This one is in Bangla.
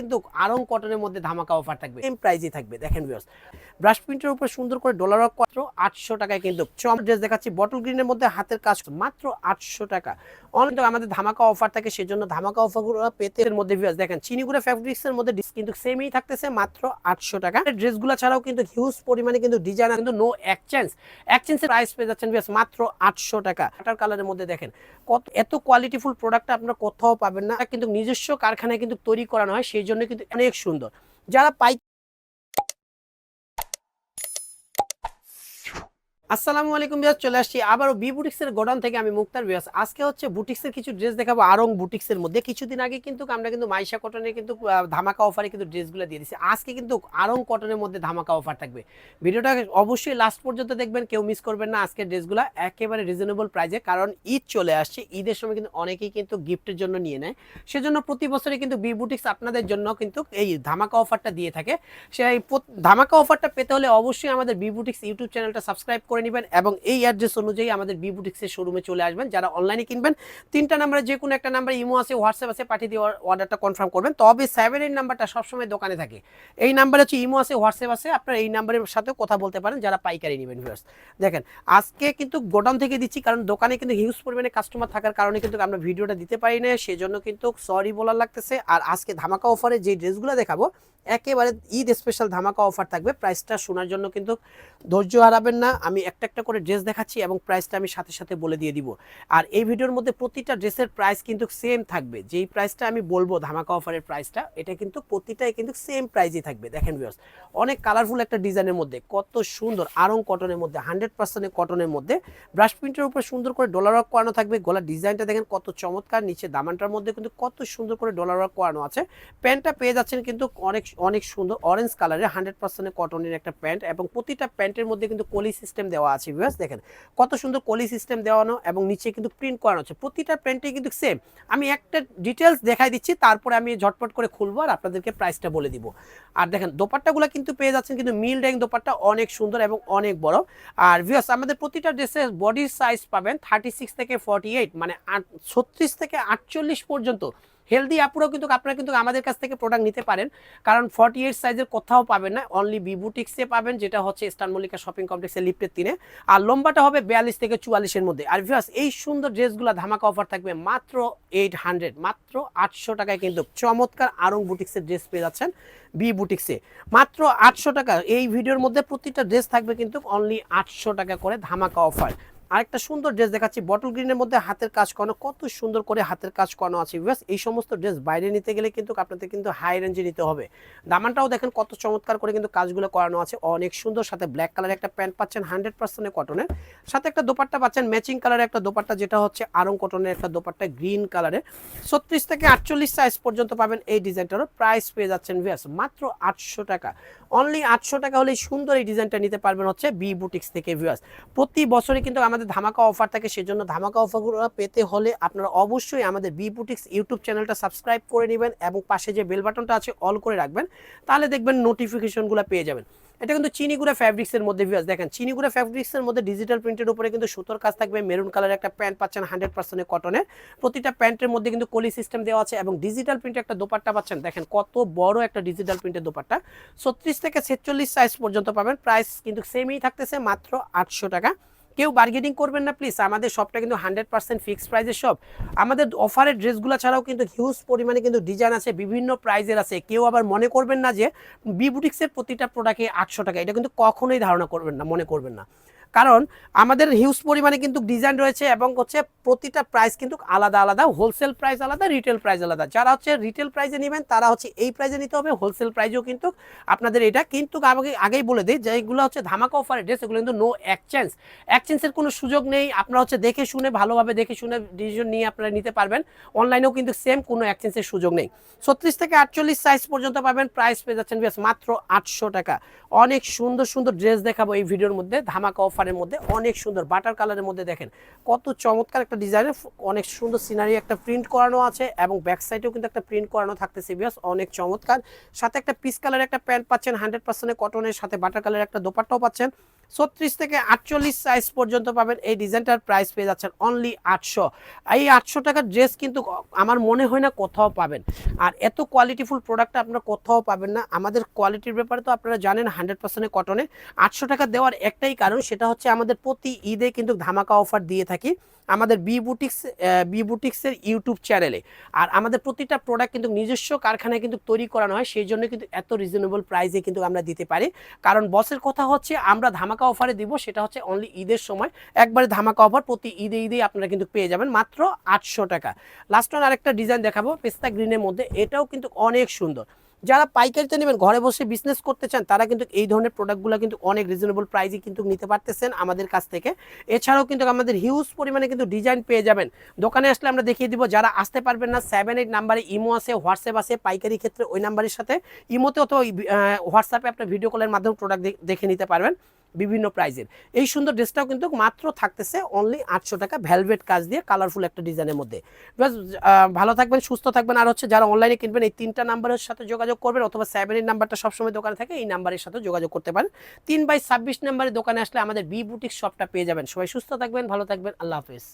কিন্তু আরং কটনের মধ্যে ধামাকা অফার থাকবে। সেম প্রাইজই থাকবে, দেখেন ভিউয়ার্স ব্রাশ প্রিন্টের উপর সুন্দর করে ডলার অফ মাত্র আটশো টাকায় কিন্তু। চম ড্রেস দেখাচ্ছি বটল গ্রিনের মধ্যে হাতের কাজ। মাত্র আটশো টাকা। অনেক আমাদের ধামাকা অফার থাকে, সেজন্য ধামাকা অফারগুলো পেতে এর মধ্যে দেখেন, চিনিগুড়া ফ্যাব্রিক্স এর মধ্যে কিন্তু সেমই থাকতেছে, মাত্র আটশো টাকা। ড্রেসগুলো ছাড়াও কিন্তু হিউজ পরিমাণে কিন্তু ডিজাইন কিন্তু নো এক্সচেঞ্জ এক্সচেঞ্জের প্রাইস পেয়ে যাচ্ছেন ভিউয়ার্স মাত্র আটশো টাকা। আটার কালারের মধ্যে দেখেন, কত, এত কোয়ালিটিফুল প্রোডাক্ট আপনারা কোথাও পাবেন না। কিন্তু নিজস্ব কারখানায় কিন্তু তৈরি করানো হয় সেই জন্য কিন্তু অনেক সুন্দর। যারা পাই আসসালামু আলাইকুম বিয়াস চলে আসছি আবারও বি বুটিক্সের গোডাউন থেকে আমি মুক্তার বিয়াস আজকে হচ্ছে বুটিক্সের কিছু ড্রেস দেখাবো, আরং বুটিক্সের মধ্যে। কিছুদিন আগে কিন্তু আমরা কিন্তু মাইশা কটনের কিন্তু ধামাকা অফারে কিন্তু ড্রেসগুলো দিয়ে দিচ্ছি আজকে কিন্তু আরং কটনের মধ্যে ধামাকা অফার থাকবে। ভিডিওটা অবশ্যই লাস্ট পর্যন্ত দেখবেন, কেউ মিস করবেন না আজকের ড্রেসগুলো একেবারে রিজনেবল প্রাইসে কারণ ঈদ চলে আসছে। ঈদের সময় কিন্তু অনেকেই কিন্তু গিফটের জন্য নিয়ে নেয়। সেজন্য প্রতি বছরই কিন্তু বি বুটিক্স আপনাদের জন্য কিন্তু এই ধামাকা অফারটা দিয়ে থাকে। সেই ধামাকা অফারটা পেতে হলে অবশ্যই আমাদের বি বুটিক্স ইউটিউব চ্যানেলটা সাবস্ক্রাইব করে নেবেন এবং এই অ্যাড্রেস অনুযায়ী আমাদের বি বুটিক্সের শোরুমে চলে আসবেন। যারা অনলাইনে কিনবেন, তিনটা নাম্বারে যে কোনো একটা নাম্বার ইমো আছে হোয়াটসঅ্যাপ আছে, পাঠিয়ে দিয়ে অর্ডারটা কনফার্ম করবেন। তবে সেভেন এইট নাম্বারটা সবসময় দোকানে থাকে। এই নাম্বার হচ্ছে ইমো আছে হোয়াটসঅ্যাপ আছে, আপনারা এই নাম্বারের সাথে কথা বলতে পারেন, যারা পাইকারি নেবেন ভিউয়ার্স দেখেন, আজকে কিন্তু গোডাউন থেকে দিচ্ছি, কারণ দোকানে কিন্তু হিউজ পরিমাণে কাস্টমার থাকার কারণে কিন্তু আমরা ভিডিওটা দিতে পারি না সেজন্য কিন্তু সরি বলার লাগতেছে। আর আজকে ধামাকা অফারে যে ড্রেসগুলো দেখাবো একেবারে ঈদ স্পেশাল ধামাকা অফার থাকবে। প্রাইসটা শোনার জন্য কিন্তু ধৈর্য হারাবেন না। আমি একটা একটা করে ড্রেস দেখাচ্ছি এবং প্রাইসটা আমি সাথে সাথে বলে দিয়ে দিব। আর এই ভিডিওর মধ্যে প্রতিটা ড্রেসের প্রাইস কিন্তু সেম থাকবে। যেই প্রাইসটা আমি বলব ধামাকা অফারের প্রাইসটা এটা কিন্তু প্রতিটাই কিন্তু সেম প্রাইসই থাকবে। দেখেন ভিউয়ার্স অনেক কালারফুল একটা ডিজাইনের মধ্যে, কত সুন্দর আরং কটনের মধ্যে হান্ড্রেড পার্সেন্ট কটনের মধ্যে। ব্রাশ প্রিন্টের উপর সুন্দর করে ডলার ওয়ার্ক করানো থাকবে। গলার ডিজাইনটা দেখেন কত চমৎকার, নিচে দামানটার মধ্যে কিন্তু কত সুন্দর করে ডলার ওয়ার্ক করানো আছে। প্যান্টটা পেয়ে যাচ্ছেন কিন্তু অনেক অনেক সুন্দর অরেঞ্জ কালারের হান্ড্রেড পার্সেন্ট কটনের একটা প্যান্ট এবং প্রতিটা প্যান্টের মধ্যে কিন্তু কলি সিস্টেম দেওয়া আছে ভিউয়ার্স দেখেন। কত সুন্দর কলি সিস্টেম দেওয়ানো এবং নিচে কিন্তু প্রিন্ট করানো আছে প্রতিটা প্যান্টে কিন্তু সেম আমি একটা ডিটেলস দেখাই দিচ্ছি, তারপরে আমি ঝটপট করে খুলবো আর আপনাদেরকে প্রাইসটা বলে দিব। আর দেখেন, দোপাট্টাগুলো কিন্তু পেয়ে যাচ্ছেন কিন্তু মিল ড্যাং দোপাট্টা, অনেক সুন্দর এবং অনেক বড়। আর ভিউয়ার্স আমাদের প্রতিটা ড্রেসের বডির সাইজ পাবেন থার্টি সিক্স থেকে ফর্টি এইট মানে ছত্রিশ থেকে আটচল্লিশ পর্যন্ত। হেলদি আপুরাও কিন্তু, আপনারা কিন্তু আমাদের কাছ থেকে প্রোডাক্ট নিতে পারেন। কারণ ফর্টি এইট সাইজের কোথাও পাবেন না অনলি বিবুটিক্সে পাবেন, যেটা হচ্ছে স্টান মল্লিকা শপিং কমপ্লেক্সের লিফটের তিনে আর লম্বাটা হবে বিয়াল্লিশ থেকে চুয়াল্লিশের মধ্যে। আর ভিউয়ার্স এই সুন্দর ড্রেসগুলো ধামাকা অফার থাকবে মাত্র এইট হান্ড্রেড মাত্র আটশো টাকায় কিন্তু চমৎকার আরং বুটিক্সের ড্রেস পেয়ে যাচ্ছেন বি বুটিক্সে মাত্র আটশো টাকা, এই ভিডিওর মধ্যে প্রতিটা ড্রেস থাকবে কিন্তু অনলি আটশো টাকা করে ধামাকা অফার আরেকটা সুন্দর ড্রেস দেখাচ্ছি। বটল গ্রিনের মধ্যে হাতের কাজ করানো, কত সুন্দর করে হাতের কাজ করানো আছে। ভিউয়ার্স এই সমস্ত ড্রেস বাইরে নিতে গেলে কিন্তু আপনাদের কিন্তু হাই রেঞ্জে নিতে হবে। দামানটাও দেখেন কত চমৎকার করে কিন্তু কাজগুলো করানো আছে। অনেক সুন্দর, সাথে ব্ল্যাক কালারের একটা প্যান্ট পাচ্ছেন হান্ড্রেড পার্সেন্টের কটনের সাথে একটা দোপাট্টা পাচ্ছেন ম্যাচিং কালারের একটা দোপাট্টা, যেটা হচ্ছে আরং কটনের একটা দোপাট্টা গ্রিন কালারের ছত্রিশ থেকে আটচল্লিশ সাইজ পর্যন্ত পাবেন এই ডিজাইনটারও। প্রাইস পেয়ে যাচ্ছেন ভিউয়ার্স মাত্র আটশো টাকা। অনলি আটশো টাকা হলেই সুন্দর এই ডিজাইনটা নিতে পারবেন হচ্ছে বি বুটিক্স থেকে ভিউয়ার্স প্রতি বছরে কিন্তু আমাদের ধামাকা অফার থাকে, সেজন্য ধামাকা অফারগুলো পেতে হলে আপনারা অবশ্যই আমাদের বি বুটিক্স ইউটিউব চ্যানেলটা সাবস্ক্রাইব করে নেবেন এবং পাশে যে বেল বাটনটা আছে অল করে রাখবেন। তাহলে দেখবেন নোটিফিকেশনগুলো পেয়ে যাবেন। এটা কিন্তু চিনিগুড়া ফ্যাব্রিক্সের মধ্যে ভিউয়ার্স দেখেন, চিনিগুড়া ফ্যাব্রিক্সের মধ্যে ডিজিটাল প্রিন্টের উপরে কিন্তু সুতোর কাজ থাকবে মেরুন কালারের একটা প্যান্ট পাচ্ছেন হান্ড্রেড পার্সেন্টের কটনের প্রতিটা প্যান্টের মধ্যে কিন্তু কলি সিস্টেম দেওয়া আছে এবং ডিজিটাল প্রিন্টের একটা দোপাট্টা পাচ্ছেন, দেখেন, কত বড় একটা ডিজিটাল প্রিন্টের দোপাট্টা। ছত্রিশ থেকে ছেচল্লিশ সাইজ পর্যন্ত পাবেন প্রাইস কিন্তু সেমই থাকতেছে মাত্র আটশো টাকা। কেউ বার্গেনিং করবেন না প্লিজ আমাদের শপটা কিন্তু হান্ড্রেড পার্সেন্ট ফিক্সড প্রাইজের শপ আমাদের অফারের ড্রেসগুলো ছাড়াও কিন্তু হিউজ পরিমাণে কিন্তু ডিজাইন আছে, বিভিন্ন প্রাইজের আছে। কেউ আবার মনে করবেন না যে বি বুটিক্সের প্রতিটা প্রোডাক্টে আটশো টাকা, এটা কিন্তু কখনোই ধারণা করবেন না, মনে করবেন না। কারণ আমাদের হিউজ পরিমাণে কিন্তু ডিজাইন রয়েছে এবং হচ্ছে প্রতিটা প্রাইস কিন্তু আলাদা আলাদা হোলসেল প্রাইস আলাদা রিটেল প্রাইস আলাদা। যারা হচ্ছে রিটেল প্রাইসে নেবেন, তারা হচ্ছে এই প্রাইসে নিতে হবে হোলসেল প্রাইসেও কিন্তু আপনাদের এটা কিন্তু আমাকে আগেই বলে দিই যেগুলো হচ্ছে ধামাকা অফারের ড্রেস এগুলো কিন্তু নো এক্সচেঞ্জ এক্সচেঞ্জের কোনো সুযোগ নেই, আপনারা হচ্ছে দেখে শুনে, ভালোভাবে দেখে শুনে ডিসিশন নিয়ে আপনারা নিতে পারবেন। অনলাইনেও কিন্তু সেম কোনো এক্সচেঞ্জের সুযোগ নেই। ছত্রিশ থেকে আটচল্লিশ সাইজ পর্যন্ত পাবেন প্রাইস পেয়ে যাচ্ছেন বেশ মাত্র আটশো টাকা। অনেক সুন্দর সুন্দর ড্রেস দেখাবো এই ভিডিওর মধ্যে, ধামাকা অফারের মধ্যে অনেক সুন্দর, বাটার কালারের মধ্যে দেখেন। কত চমৎকার একটা ডিজাইনের, অনেক সুন্দর সিনারি একটা প্রিন্ট করানো আছে এবং ব্যাক সাইডেও কিন্তু একটা প্রিন্ট করানো থাকতেছে বিয়াস অনেক চমৎকার। সাথে একটা পিস কালারের একটা প্যান্ট পাচ্ছেন হান্ড্রেড পার্সেন্টের কটনের সাথে বাটার কালারের একটা দোপাট্টাও পাচ্ছেন। ছত্রিশ থেকে আটচল্লিশ সাইজ পর্যন্ত পাবেন। এই ডিজাইনটার প্রাইস পেয়ে যাচ্ছেন অনলি আটশো। এই আটশো টাকার ড্রেস কিন্তু আমার মনে হয় না কোথাও পাবেন। আর এত কোয়ালিটিফুল প্রোডাক্ট আপনারা কোথাও পাবেন না। আমাদের কোয়ালিটির ব্যাপারে তো আপনারা জানেন হান্ড্রেড পার্সেন্ট কটনে আটশো টাকা দেওয়ার একটাই কারণ, সেটা হচ্ছে আমাদের প্রতি ঈদে কিন্তু ধামাকা অফার দিয়ে থাকি। আমাদের বি বুটিক্স বি বুটিক্সের ইউটিউব চ্যানেলে আর আমাদের প্রতিটা প্রোডাক্ট কিন্তু নিজস্ব কারখানায় কিন্তু তৈরি করানো হয়, সেই জন্য কিন্তু এত রিজনেবল প্রাইসে কিন্তু আমরা দিতে পারি। কারণ বসের কথা হচ্ছে, আমরা ধামাকা অফারে দিব, সেটা হচ্ছে অনলি ঈদের সময়। একবারে ধামাকা অফার প্রতি ঈদে ঈদে আপনারা কিন্তু পেয়ে যাবেন মাত্র আটশো টাকা। লাস্ট ওয়ান আরেকটা ডিজাইন দেখাবো, পেস্তা গ্রিনের মধ্যে। এটাও কিন্তু অনেক সুন্দর। যারা পাইকারিতে নেবেন, ঘরে বসে বিজনেস করতে চান, তারা কিন্তু এই ধরনের প্রোডাক্টগুলো কিন্তু অনেক রিজনেবল প্রাইসে কিন্তু নিতে পারতেছেন আমাদের কাছ থেকে। এছাড়াও কিন্তু আমাদের হিউজ পরিমাণে কিন্তু ডিজাইন পেয়ে যাবেন। দোকানে আসলে আমরা দেখিয়ে দিব, যারা আসতে পারবেন না সেভেন এইট নাম্বারে ইমো আছে, হোয়াটসঅ্যাপ আছে, পাইকারি ক্ষেত্রে ওই নাম্বারের সাথে। ইমোতে অথবা হোয়াটসঅ্যাপে আপনার ভিডিও কলের মাধ্যমে প্রোডাক্ট দেখে নিতে পারবেন। বিভিন্ন প্রাইজের। এই সুন্দর ড্রেসটাও কিন্তু মাত্র থাকতেছে অনলি আটশো টাকা। ভ্যালভেট কাজ দিয়ে কালারফুল একটা ডিজাইনের মধ্যে। ভালো থাকবেন, সুস্থ থাকবেন। আর হচ্ছে যারা অনলাইনে কিনবেন, এই তিনটা নাম্বারের সাথে যোগাযোগ করবেন অথবা সেভেন সেভেনের নাম্বারটা সবসময় দোকানে থাকে, এই নাম্বারের সাথে যোগাযোগ করতে পারেন। তিন বাই ছাব্বিশ নাম্বারের দোকানে আসলে আমাদের বি বুটিক শপটা পেয়ে যাবেন। সবাই সুস্থ থাকবেন, ভালো থাকবেন। আল্লাহ হাফিজ।